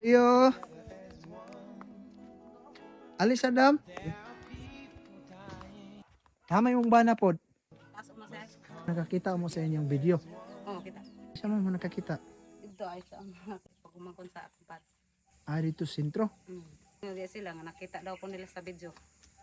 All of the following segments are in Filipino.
Yo. Alis Adam. Tama yung bana pod. Pasok mo sir. Nakakita mo sa inyong video. Oo, kita. Siya mo nakakita. Ito ay sa mga pagkumakon sa aking pats. Ah, dito sentro. Hmm. Nga sila nga nakita daw ko nila sa video.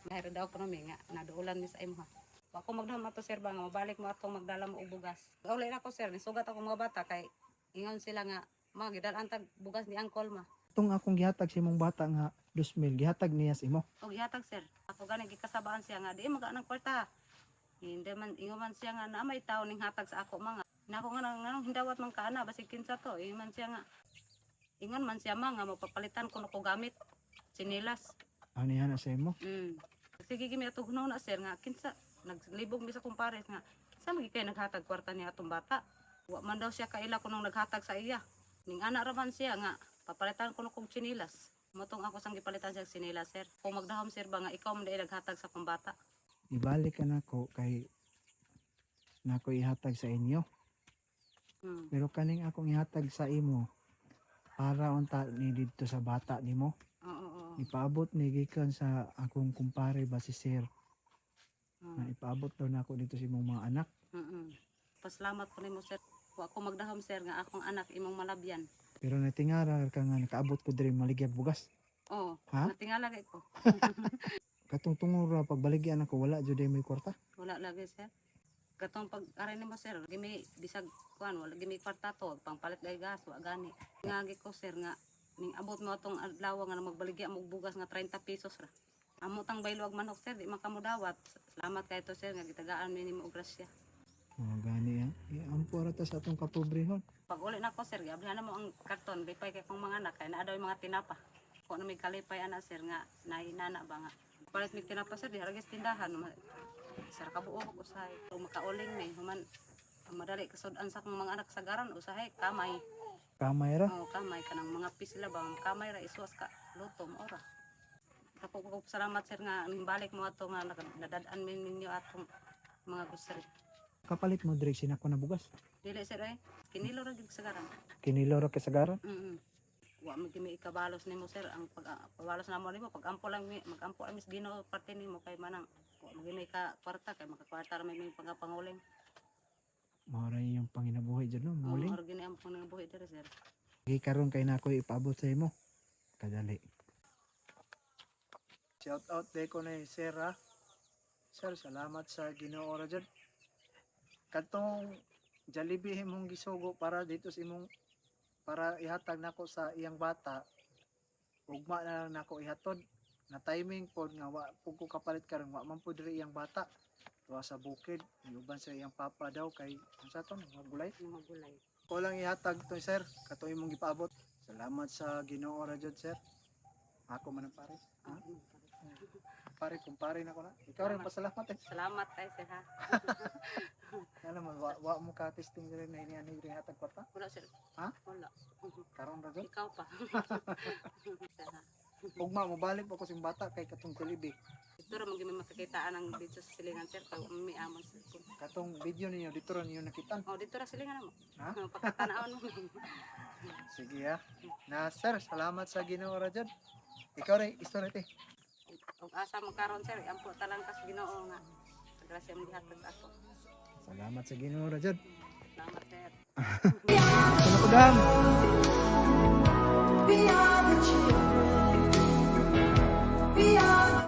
Mahiro daw ko nami nga naduulan mi sa imo ha. Ako magdahom ato sir ba nga mabalik mo atong magdala mo og bugas. Uli na ko sir, nisugat ako mga bata kay ingon sila nga mga gidalan tag bugas ni Angkol ma. Itong akong gihatag sa imong bata nga 2,000 gihatag niya sa imo. Og gihatag sir. Ako gani gikasabaan siya nga di mo ng kwarta. Hindi man ingon man siya nga na may tao ning hatag sa ako mga. Nako nga nang nang hindawat man kana basig kinsa to. Ingon man siya nga Ingon man siya mga mapapalitan ko na ko gamit. Sinilas. Ano yan na sa imo? Mm. Sige gimi atong hunaw na sir nga kinsa naglibog mi sa kumpares nga kinsa magi kay naghatag kwarta niya atong bata. Wa man daw siya kaila ko nung naghatag sa iya. Ning ana ra man siya nga papalitan ko na kong chinilas. Motong ako sang gipalitan siya chinilas sir. Kung magdahom sir ba nga ikaw man dai naghatag sa kong bata. Ibalik ka nako kay nako ihatag sa inyo. Hmm. Pero kaning akong ihatag sa imo para unta ni dito sa bata nimo. Oo oo. Ipaabot ni gikan sa akong kumpare ba si Sir. oo. Na ipaabot daw nako dito sa imong mga anak. Mm. Pasalamat ko nimo sir. Wa ako magdahom sir nga akong anak imong malabyan. Pero natingara ka nga nakaabot ko diri maligyag bugas. Oo. Ha? Natingala kay ko. Katong tungod ra pagbaligyan ako wala jud ay may kwarta. Wala lagi sir. Katong pag aray nimo sir, gimi bisag kuan wala gimi kwarta to, pangpalit gay gas wa gani. Ngagi ko sir nga ning abot mo atong adlaw nga magbaligya mo bugas nga 30 pesos ra. Amo tang baylo ag manok sir, di man kamo dawat. Salamat kay to sir nga gitagaan mi nimo grasya. Oh, gani yan. Iampo ra ta sa atong kapobrehon. Pag uli na ko sir, gablihan na mo ang karton, lipay kay kong mga anak kay naa daw yung mga tinapa. Ko na may kalipay ana sir nga nahinana ba nga. Palit mi tinapa sir, di haragis tindahan. Sir kabuo ko usahay. Kung makauling may human madali kasudan sa kong mga anak sa garan usahay kamay. Kamay ra. Oh, kamay kanang mga pisila ba kamay ra isuwas ka lutom ora. Ako ko salamat sir nga balik mo ato nga nadadaan min ninyo atong mga gusari. Kapalit mo diri sinako na bugas. Dili sir ay kinilo ra gyud sa garan. Kinilo ra kasagaran. Mm. Wa mo gimi ikabalos nimo sir ang pag pabalos namo nimo pag ampo lang mag-ampo lang mis Ginoo parte nimo kay manang wa mo gimi ka kwarta kay makakwarta ra may pagapanguling. Mao yung panginabuhi jud no, muling. ora gini ampo nang buhi diri sir. Gi karon kay nako ipaabot sa imo. Kadali. Shout out day ko na Sir ha. Sir, salamat sa Ginoo ra jud. Katong Jollibee himong gisugo para dito sa imong para ihatag nako sa iyang bata. Ugma na lang nako ihatod na timing pod nga wa pug ko kapalit karon wa man pod diri iyang bata. Tuwa sa bukid, iuban sa iyang papa daw kay unsa to mga gulay. Yung mga gulay. Ko lang ihatag to sir, kato imong gipaabot. Salamat sa Ginoo ra jud sir. Ako man ang pare. Ah. Pare, kumpare na ko na. Ikaw rin pasalamat eh. Salamat kay sir ha. Alam mo, wa, wa mo ka testing rin na iniyan ni hatag kwarta. Wala sir. Ha? Wala. Mhm. Karon ra jud. Ikaw pa. Ugma mo balik po ko sing bata kay katong Jollibee. Ito ra mo gimi makakitaan ang video sa silingan sir pag may amon sir. Katong video ninyo dito ra ninyo nakitan. Oh, dito ra silingan mo. Ha? Pagkatanawon mo. Sige ha. Na sir, salamat sa Ginoo ra. Ikaw rin, istorya te. Asa mo karon sir, ampo talang kas Ginoo nga. Grasya mo gihatag ako. Salamat sa Ginoo ra jud. Salamat sir. Ano ko dam?